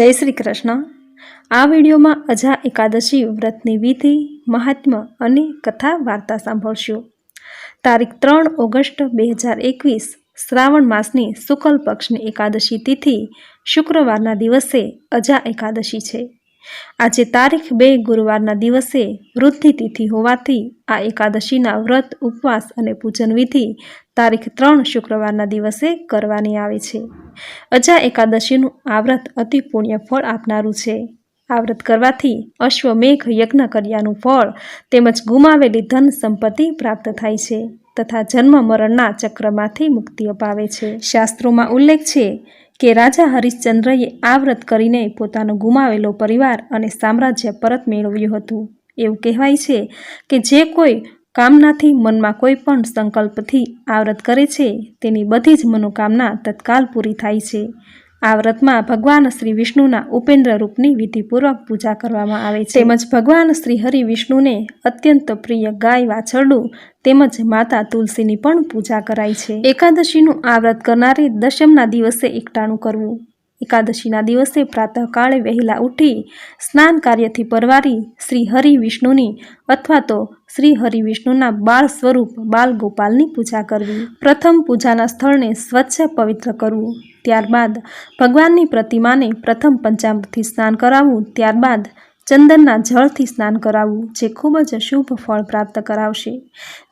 જય શ્રી કૃષ્ણ. આ વિડીયોમાં અજા એકાદશી વ્રતની વિધિ મહાત્મ્ય અને કથા વાર્તા સાંભળશો. તારીખ ત્રણ ઓગસ્ટ બે હજાર એકવીસ, શ્રાવણ માસની શુક્લ પક્ષની એકાદશી તિથિ શુક્રવારના દિવસે અજા એકાદશી છે. આજે તારીખ બે ગુરુવારના દિવસે વૃદ્ધિ તિથિ હોવાથી આ એકાદશીના વ્રત, ઉપવાસ અને પૂજન વિધિ તારીખ ત્રણ શુક્રવારના દિવસે કરવાની આવે છે. અજા એકાદશીનું આ વ્રત અતિ પુણ્ય ફળ આપનારું છે. આ વ્રત કરવાથી અશ્વમેઘ યજ્ઞ કર્યાનું ફળ તેમજ ગુમાવેલી ધન સંપત્તિ પ્રાપ્ત થાય છે તથા જન્મ મરણના ચક્રમાંથી મુક્તિ અપાવે છે. શાસ્ત્રોમાં ઉલ્લેખ છે કે રાજા હરિશ્ચંદ્રએ આ વ્રત કરીને પોતાનો ગુમાવેલો પરિવાર અને સામ્રાજ્ય પરત મેળવ્યું હતું. એવું કહેવાય છે કે જે કોઈ કામનાથી મનમાં કોઈ પણ સંકલ્પથી આ વ્રત કરે છે, તેની બધી જ મનોકામના તત્કાલ પૂરી થાય છે. આ વ્રતમાં ભગવાન શ્રી વિષ્ણુના ઉપેન્દ્ર રૂપની વિધિપૂર્વક પૂજા કરવામાં આવે છે. તેમજ ભગવાન શ્રી હરિ વિષ્ણુને અત્યંત પ્રિય ગાય વાછરડું તેમજ માતા તુલસીની પણ પૂજા કરાય છે. એકાદશીનું આ વ્રત કરનારે દશમના દિવસે એકટાણું કરવું. એકાદશીના દિવસે પ્રાતઃકાળે વહેલા ઉઠી સ્નાન કાર્યથી પરવારી શ્રી હરિ વિષ્ણુની અથવા તો શ્રી હરિ વિષ્ણુના બાળ સ્વરૂપ બાલ ગોપાલની પૂજા કરવી. પ્રથમ પૂજાના સ્થળને સ્વચ્છ પવિત્ર કરવું. ત્યારબાદ ભગવાનની પ્રતિમાને પ્રથમ પંચામૃતથી સ્નાન કરાવવું. ત્યારબાદ ચંદનના જળથી સ્નાન કરાવવું, જે ખૂબ જ શુભ ફળ પ્રાપ્ત કરાવશે.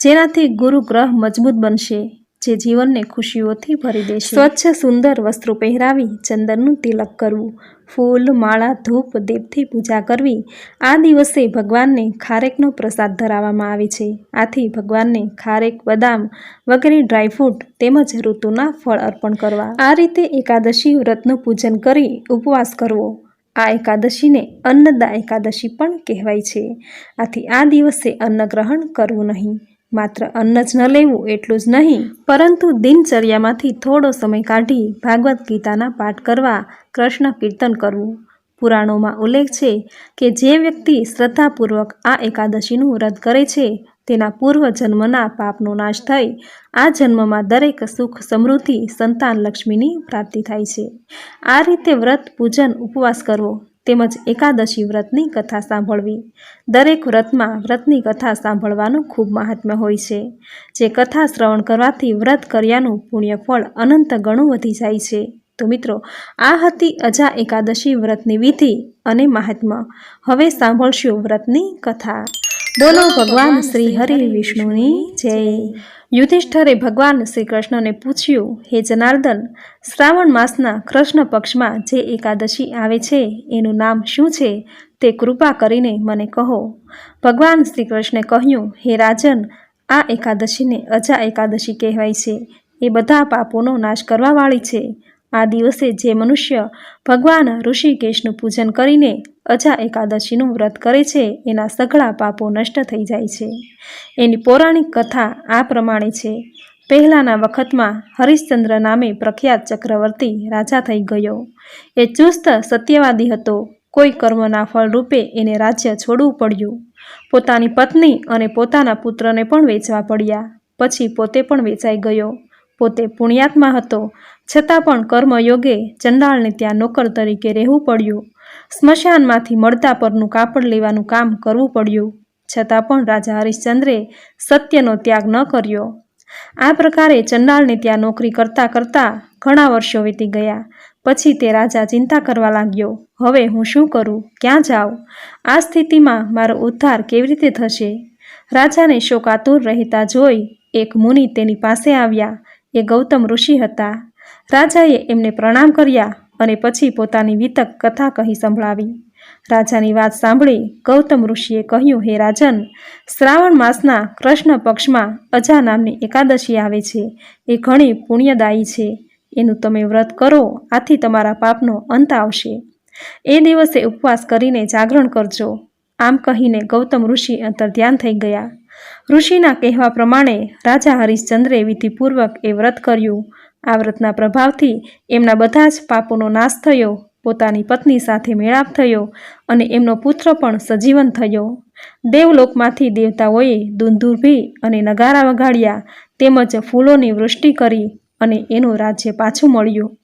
જેનાથી ગુરુ ગ્રહ મજબૂત બનશે. જે જીવનને ખુશીઓથી ભરી દેશે. સ્વચ્છ, સુંદર વસ્ત્રો પહેરાવી, ચંદનનું તિલક કરવું, ફૂલ, માળા, ધૂપ, દીપથી પૂજા કરવી, આ દિવસે ભગવાનને ખારેકનો પ્રસાદ ધરાવવામાં આવે છે. આથી ભગવાનને ખારેક, બદામ વગેરે ડ્રાયફ્રૂટ તેમજ ઋતુના ફળ અર્પણ કરવા. આ રીતે એકાદશી વ્રતનું પૂજન કરી ઉપવાસ કરવો. આ એકાદશીને અન્નદા એકાદશી પણ કહેવાય છે. આથી આ દિવસે અન્નગ્રહણ કરવું નહીં. માત્ર અન્ન જ ન લેવું એટલું જ નહીં, પરંતુ દિનચર્યામાંથી થોડો સમય કાઢી ભાગવદ્ ગીતાના પાઠ કરવા કૃષ્ણ કીર્તન કરવું. પુરાણોમાં ઉલ્લેખ છે કે જે વ્યક્તિ શ્રદ્ધાપૂર્વક આ એકાદશીનું વ્રત કરે છે, તેના પૂર્વ જન્મના પાપનો નાશ થઈ, આ જન્મમાં દરેક સુખ સમૃદ્ધિ સંતાન લક્ષ્મીની પ્રાપ્તિ થાય છે. આ રીતે વ્રત પૂજન ઉપવાસ કરવો તેમજ એકાદશી વ્રતની કથા સાંભળવી. દરેક વ્રતમાં વ્રતની કથા સાંભળવાનું ખૂબ મહાત્મ્ય હોય છે. જે કથા શ્રવણ કરવાથી વ્રત કર્યાનું પુણ્ય ફળ અનંત ગણું વધી જાય છે. તો મિત્રો, આ હતી અજા એકાદશી વ્રતની વિધિ અને મહાત્મ્ય. હવે સાંભળશું વ્રતની કથા. બોલો ભગવાન શ્રી હરિ વિષ્ણુની જય. યુધિષ્ઠરે ભગવાન શ્રી કૃષ્ણને પૂછ્યું, હે જનાર્દન, શ્રાવણ માસના કૃષ્ણ પક્ષમાં જે એકાદશી આવે છે, એનું નામ શું છે? તે કૃપા કરીને મને કહો. ભગવાન શ્રી કૃષ્ણે કહ્યું, હે રાજન, આ એકાદશીને અજા એકાદશી કહેવાય છે. એ બધા પાપોનો નાશ કરવાવાળી છે. આ દિવસે જે મનુષ્ય ભગવાન ઋષિકેશનું પૂજન કરીને અજા એકાદશીનું વ્રત કરે છે, એના સઘળા પાપો નષ્ટ થઈ જાય છે. એની પૌરાણિક કથા આ પ્રમાણે છે. પહેલાંના વખતમાં હરિશ્ચંદ્ર નામે પ્રખ્યાત ચક્રવર્તી રાજા થઈ ગયો. એ ચુસ્ત, સત્યવાદી હતો. કોઈ કર્મના ફળરૂપે એને રાજ્ય છોડવું પડ્યું. પોતાની પત્ની અને પોતાના પુત્રને પણ વેચવા પડ્યા. પછી પોતે પણ વેચાઈ ગયો. પોતે પુણ્યાત્મા હતો. છતાં પણ કર્મયોગે ચંડાળને ત્યાં નોકર તરીકે રહેવું પડ્યું. સ્મશાનમાંથી મળતા પરનું કાપડ લેવાનું કામ કરવું પડ્યું. છતાં પણ રાજા હરિશ્ચંદ્રે સત્યનો ત્યાગ ન કર્યો. આ પ્રકારે ચંડાળને ત્યાં નોકરી કરતાં કરતાં ઘણા વર્ષો વીતી ગયા. પછી તે રાજા ચિંતા કરવા લાગ્યો, હવે હું શું કરું? ક્યાં જાઉં? આ સ્થિતિમાં મારો ઉદ્ધાર કેવી રીતે થશે? રાજાને શોકાતુર રહેતા જોઈ એક મુનિ તેની પાસે આવ્યા. એ ગૌતમ ઋષિ હતા. રાજાએ એમને પ્રણામ કર્યા અને પછી પોતાની વિતક કથા કહી સંભળાવી. રાજાની વાત સાંભળી ગૌતમ ઋષિએ કહ્યું, હે રાજન, શ્રાવણ માસના કૃષ્ણ પક્ષમાં અજા નામની એકાદશી આવે છે. એ ઘણી પુણ્યદાયી છે. એનું તમે વ્રત કરો, આથી તમારા પાપનો અંત આવશે. એ દિવસે ઉપવાસ કરીને જાગરણ કરજો. આમ કહીને ગૌતમ ઋષિ અંતર ધ્યાન થઈ ગયા. ઋષિના કહેવા પ્રમાણે રાજા હરિશ્ચંદ્રે વિધિપૂર્વક એ વ્રત કર્યું. આ વ્રતના પ્રભાવથી એમના બધા જ પાપોનો નાશ થયો, પોતાની પત્ની સાથે મેળાપ થયો અને એમનો પુત્ર પણ સજીવન થયો. દેવલોકમાંથી દેવતાઓએ દુંદુરભી અને નગારા વગાડ્યા, તેમજ ફૂલોની વૃષ્ટિ કરી અને એનું રાજ્ય પાછું મળ્યું.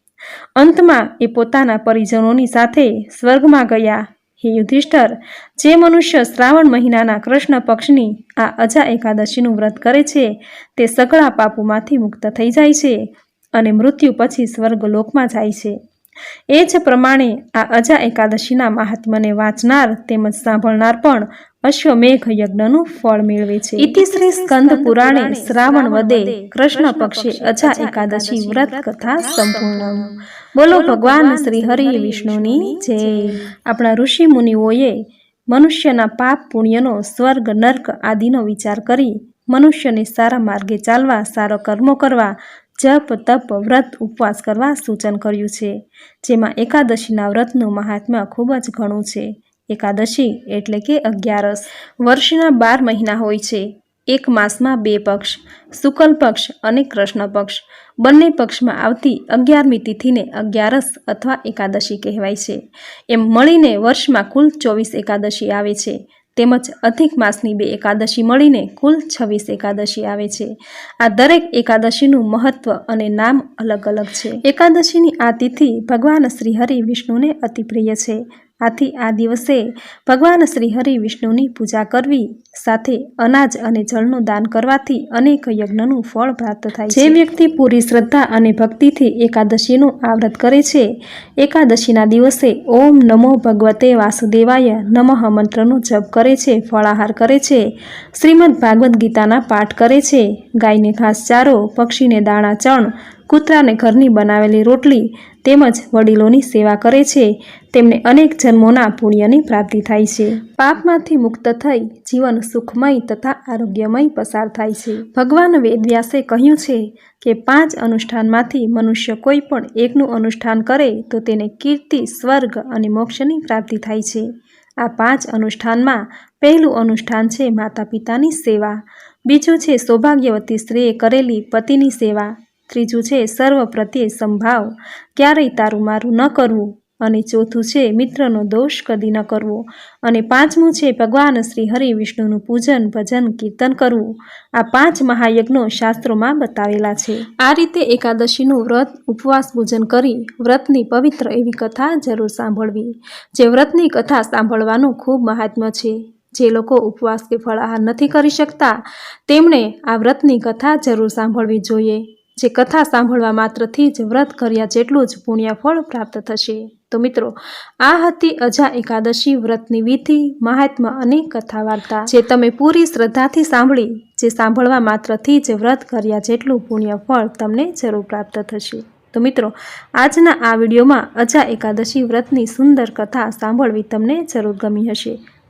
અંતમાં એ પોતાના પરિજનોની સાથે સ્વર્ગમાં ગયા. હે યુધિષ્ઠર, જે મનુષ્ય શ્રાવણ મહિનાના કૃષ્ણ પક્ષની આ અજા એકાદશીનું વ્રત કરે છે, તે સગળા પાપોમાંથી મુક્ત થઈ જાય છે અને મૃત્યુ પછી સ્વર્ગલોકમાં જાય છે. એ જ પ્રમાણે આ અજા એકાદશીના મહાત્મને વાંચનાર તેમજ સાંભળનાર પણ અશ્વમેઘ યજ્ઞનું ફળ મેળવે છે. ઇતિશ્રી સ્કંદ પુરાણે શ્રાવણ વદે કૃષ્ણ પક્ષે અજા એકાદશી વ્રત કથા સંપૂર્ણ. બોલો ભગવાન શ્રી હરિ વિષ્ણુની જય. આપણા ઋષિ મુનિઓએ મનુષ્યના પાપ પુણ્યનો સ્વર્ગ, નર્ક આદિનો વિચાર કરી મનુષ્યને સારા માર્ગે ચાલવા, સારો કર્મો કરવા, જપ, તપ, વ્રત, ઉપવાસ કરવા સૂચન કર્યું છે. જેમાં એકાદશીના વ્રતનું મહાત્મ્ય ખૂબ જ ઘણું છે. એકાદશી એટલે કે અગિયારસ. વર્ષના બાર મહિના હોય છે. એક માસમાં બે પક્ષ, શુકલ પક્ષ અને કૃષ્ણ પક્ષ. બંને પક્ષમાં આવતી અગિયારમી તિથિને અગિયારસ અથવા એકાદશી કહેવાય છે. એમ મળીને વર્ષમાં કુલ ચોવીસ એકાદશી આવે છે. તેમજ અધિક માસની બે એકાદશી મળીને કુલ છવ્વીસ એકાદશી આવે છે. આ દરેક એકાદશીનું મહત્વ અને નામ અલગ અલગ છે. એકાદશીની આ તિથિ ભગવાન શ્રી હરિ વિષ્ણુને અતિપ્રિય છે. આથી આ દિવસે ભગવાન શ્રી હરિ વિષ્ણુની પૂજા કરવી સાથે અનાજ અને જળનું દાન કરવાથી અનેક યજ્ઞનું ફળ પ્રાપ્ત થાય છે. જે વ્યક્તિ પૂરી શ્રદ્ધા અને ભક્તિથી એકાદશીનું આવ્રત કરે છે એકાદશીના દિવસે ઓમ નમો ભગવતે વાસુદેવાય નમઃ મંત્રનો જપ કરે છે ફળાહાર કરે છે શ્રીમદ ભાગવદ્ ગીતાના પાઠ કરે છે ગાયને ઘાસચારો પક્ષીને દાણા ચણ કૂતરાને ઘરની બનાવેલી રોટલી તેમજ વડીલોની સેવા કરે છે. તેમને અનેક જન્મોના પુણ્યની પ્રાપ્તિ થાય છે. પાપમાંથી મુક્ત થઈ જીવન સુખમય તથા આરોગ્યમય પસાર થાય છે. ભગવાન વેદવ્યાસે કહ્યું છે કે, પાંચ અનુષ્ઠાનમાંથી મનુષ્ય કોઈ પણ એકનું અનુષ્ઠાન કરે તો તેને કીર્તિ, સ્વર્ગ અને મોક્ષની પ્રાપ્તિ થાય છે. આ પાંચ અનુષ્ઠાનમાં પહેલું અનુષ્ઠાન છે માતા પિતાની સેવા. બીજું છે સૌભાગ્યવતી સ્ત્રીએ કરેલી પતિની સેવા. ત્રીજું છે, સર્વ પ્રત્યે સંભાવ. ક્યારેય તારું મારું ન કરવું. અને ચોથું છે, મિત્રનો દોષ કદી ન કરવો. અને પાંચમું છે, ભગવાન શ્રી હરિ વિષ્ણુનું પૂજન, ભજન, કીર્તન કરવું. આ પાંચ મહાયજ્ઞો શાસ્ત્રોમાં બતાવેલા છે. આ રીતે એકાદશીનું વ્રત, ઉપવાસ, પૂજન કરી વ્રતની પવિત્ર એવી કથા જરૂર સાંભળવી. જે વ્રતની કથા સાંભળવાનું ખૂબ મહાત્મ્ય છે. જે લોકો ઉપવાસ કે ફળાહાર નથી કરી શકતા, તેમણે આ વ્રતની કથા જરૂર સાંભળવી જોઈએ. જે કથા સાંભળવા માત્રથી જ વ્રત કર્યા જેટલું જ પુણ્યફળ પ્રાપ્ત થશે. તો મિત્રો, આ હતી અજા એકાદશી વ્રતની વિધિ મહાત્મા અને કથા વાર્તા જે તમે પૂરી શ્રદ્ધાથી સાંભળી, જે સાંભળવા માત્રથી જ વ્રત કર્યા જેટલું પુણ્યફળ તમને જરૂર પ્રાપ્ત થશે. તો મિત્રો, આજના આ વિડીયોમાં અજા એકાદશી વ્રતની સુંદર કથા સાંભળવી તમને જરૂર ગમી હશે.